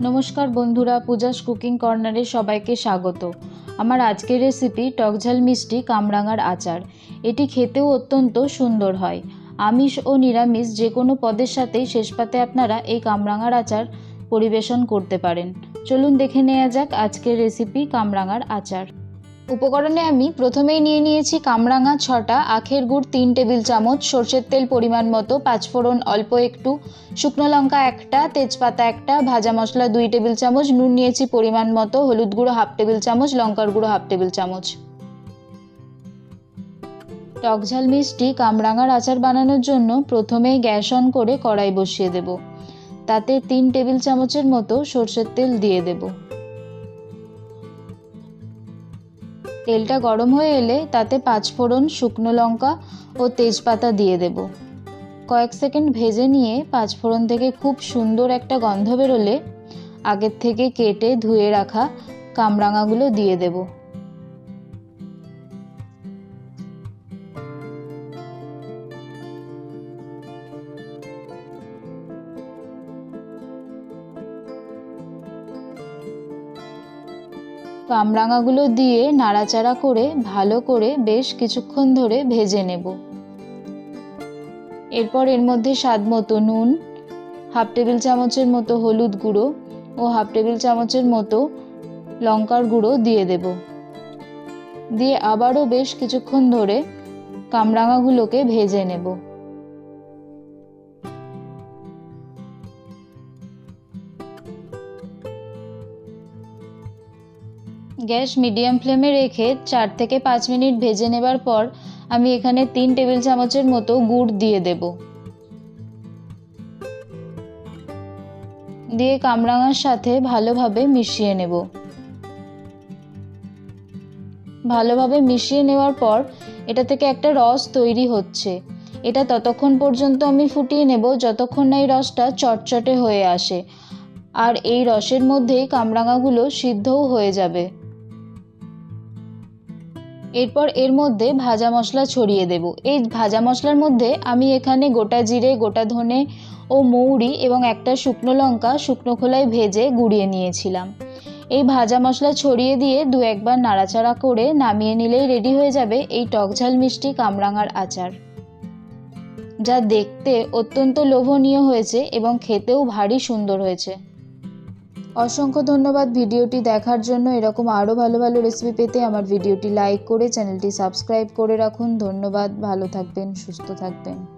নমস্কার বন্ধুরা, পূজাস কুকিং কর্নারে সবাইকে স্বাগত। আমার আজকের রেসিপি টকঝাল মিষ্টি কামরাঙার আচার। এটি খেতেও অত্যন্ত সুন্দর হয়। আমিষ ও নিরামিষ যে কোনো পদের সাথেই শেষ পাতে আপনারা এই কামরাঙার আচার পরিবেশন করতে পারেন। চলুন দেখে নেওয়া যাক আজকের রেসিপি কামরাঙার আচার। উপকরণে আমি প্রথমেই নিয়ে নিয়েছি কামরাঙা ছটা, আখের গুড় তিন টেবিল চামচ, সর্ষের তেল পরিমাণ মতো পাঁচফোড়ন অল্প একটু, শুকনো লঙ্কা একটা, তেজপাতা একটা, ভাজা মশলা দুই টেবিল চামচ, নুন নিয়েছি পরিমাণ মতো, হলুদ গুঁড়ো হাফ টেবিল চামচ, লঙ্কার গুঁড়ো হাফ টেবিল চামচ। টকঝাল মিষ্টি কামরাঙার আচার বানানোর জন্য প্রথমেই গ্যাস অন করে কড়াই বসিয়ে দেব। তাতে তিন টেবিল চামচের মতো সর্ষের তেল দিয়ে দেব। তেলটা গরম হয়ে এলে তাতে পাঁচ ফোড়ন শুকনো লঙ্কা ও তেজপাতা দিয়ে দেব। কয়েক সেকেন্ড ভেজে নিয়ে পাঁচ ফোড়ন থেকে খুব সুন্দর একটা গন্ধ বেরোলে আগের থেকে কেটে ধুয়ে রাখা কামরাঙাগুলো দিয়ে দেব। কামরাঙাগুলো দিয়ে নাড়াচাড়া করে ভালো করে বেশ কিছুক্ষণ ধরে ভেজে নেব। এরপর এর মধ্যে স্বাদ মতো নুন, হাফ টেবিল চামচের মতো হলুদ গুঁড়ো ও হাফ টেবিল চামচের মতো লঙ্কার গুঁড়ো দিয়ে দেব। দিয়ে আবারও বেশ কিছুক্ষণ ধরে কামরাঙাগুলোকে ভেজে নেব। গ্যাস মিডিয়াম ফ্লেমে রেখে চার থেকে পাঁচ মিনিট ভেজে নেবার পর আমি এখানে তিন টেবিল চামচের মতো গুড় দিয়ে দেব। দিয়ে কামরাঙার সাথে ভালোভাবে মিশিয়ে নেব। ভালোভাবে মিশিয়ে নেওয়ার পর এটা থেকে একটা রস তৈরি হচ্ছে। এটা ততক্ষণ পর্যন্ত আমি ফুটিয়ে নেব যতক্ষণ না এই রসটা চটচটে হয়ে আসে। আর এই রসের মধ্যেই কামরাঙাগুলো সিদ্ধও হয়ে যাবে। এরপর এর মধ্যে ভাজা মশলা ছড়িয়ে দেব। এই ভাজা মশলার মধ্যে আমি এখানে গোটা জিরে, গোটা ধনে ও মৌরি এবং একটা শুকনো লঙ্কা শুকনো খোলায় ভেজে গুঁড়িয়ে নিয়েছিলাম। এই ভাজা মশলা ছড়িয়ে দিয়ে দু একবার নাড়াচাড়া করে নামিয়ে নিলেই রেডি হয়ে যাবে এই টকঝাল মিষ্টি কামরাঙার আচার। যা দেখতে অত্যন্ত লোভনীয় হয়েছে এবং খেতেও ভারী সুন্দর হয়েছে। অসংখ্য ধন্যবাদ ভিডিওটি দেখার জন্য। এরকম আরও ভালো ভালো রেসিপি পেতে আমার ভিডিওটি লাইক করে চ্যানেলটি সাবস্ক্রাইব করে রাখুন। ধন্যবাদ, ভালো থাকবেন, সুস্থ থাকবেন।